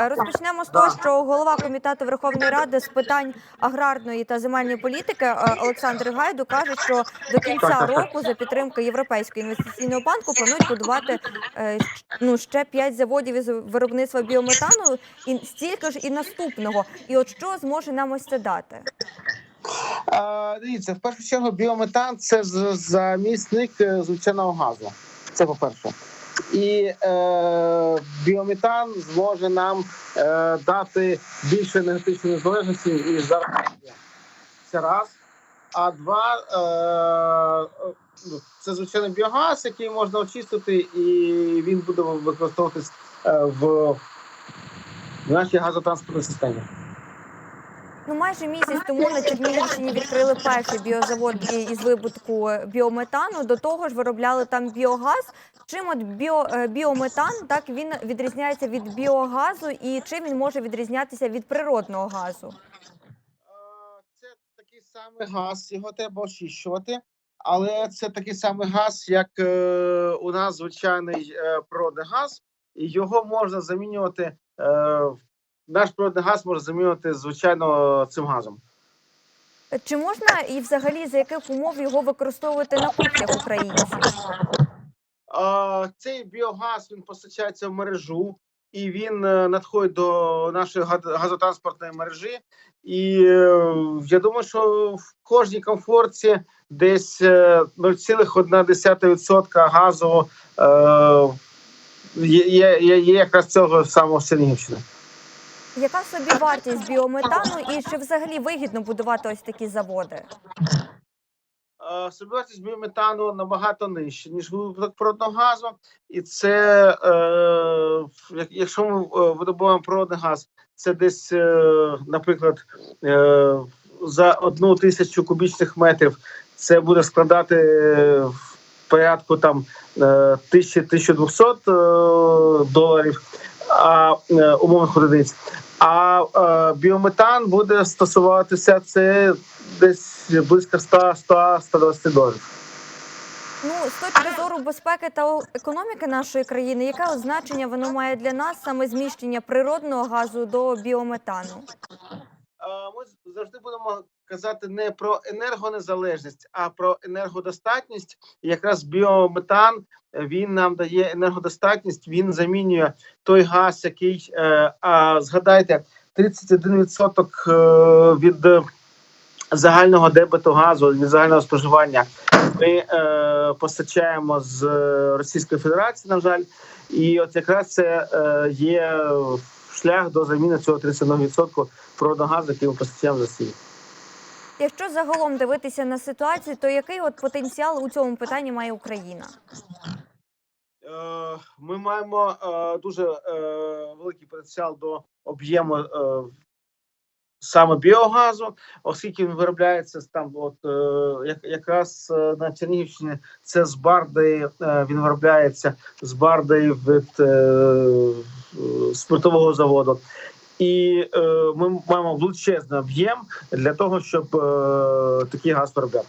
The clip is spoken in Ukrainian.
Е, Розпочнемо з того, що голова комітету Верховної Ради з питань аграрної та земельної політики е, Олександр Гайду каже, що до кінця року за підтримки Європейського інвестиційного банку планують будувати е, ну ще п'ять заводів із виробництва біометану і стільки ж і наступного. І от що зможе нам ось це дати? А, дивіться, в першу чергу біометан це замісник звичайного газу. Це по-перше. І е, біометан зможе нам е, дати більше енергетичної незалежності і зараз. Це раз. А два е, це звичайний біогаз, який можна очистити, і він буде використовуватись е, в нашій газотранспортній системі. Ну, майже місяць тому на Чернігівщині відкрили перший біозавод із видобутку біометану. До того ж, виробляли там біогаз. Чим от біо, е, біометан так він відрізняється від біогазу, і чим він може відрізнятися від природного газу? Е, Це такий самий газ, його треба очищувати, але це такий самий газ, як е, у нас звичайний е, природний газ, і його можна замінювати. Е, наш природний газ можна замінювати звичайно цим газом. Чи можна і взагалі за яких умов його використовувати на кухнях українців? Цей біогаз він постачається в мережу. І він е, надходить до нашої газотранспортної мережі. І е, я думаю, що в кожній комфорті десь е, 0,1% газу е, є, є, є, є якраз цього самого Чернігівщини. Яка собі вартість біометану, і чи взагалі вигідно будувати ось такі заводи? Е, Собівартість біометану набагато нижче, ніж природного газу. І це, е, якщо ми е, видобуваємо природний газ, це десь, е, наприклад, е, за одну тисячу кубічних метрів це буде складати е, в порядку там е, 1000-1200 е, доларів умовних одиниць. А е, біометан буде стосуватися це десь близько 100-120 доларів. Ну, з точки зору безпеки та економіки нашої країни, яке значення воно має для нас саме зміщення природного газу до біометану? Е, Ми завжди будемо казати не про енергонезалежність, а про енергодостатність. Якраз біометан е, він нам дає енергодостатність. Він замінює той газ, який е, а згадайте, 31% е, від загального дебету газу від загального споживання ми е, постачаємо з Російської Федерації, на жаль, і от якраз це е, є шлях до заміни цього 31% природного газу, який ми постачаємо з Росії. Якщо загалом дивитися на ситуацію, то який от потенціал у цьому питанні має Україна? Е, Ми маємо е, дуже е, великий потенціал до об'єму саме біогазу, оскільки він виробляється там, от як, якраз на Чернігівщині це з барди, він виробляється з барди від спиртового заводу. І е, ми маємо величезний об'єм для того, щоб е, такий газ виробляти.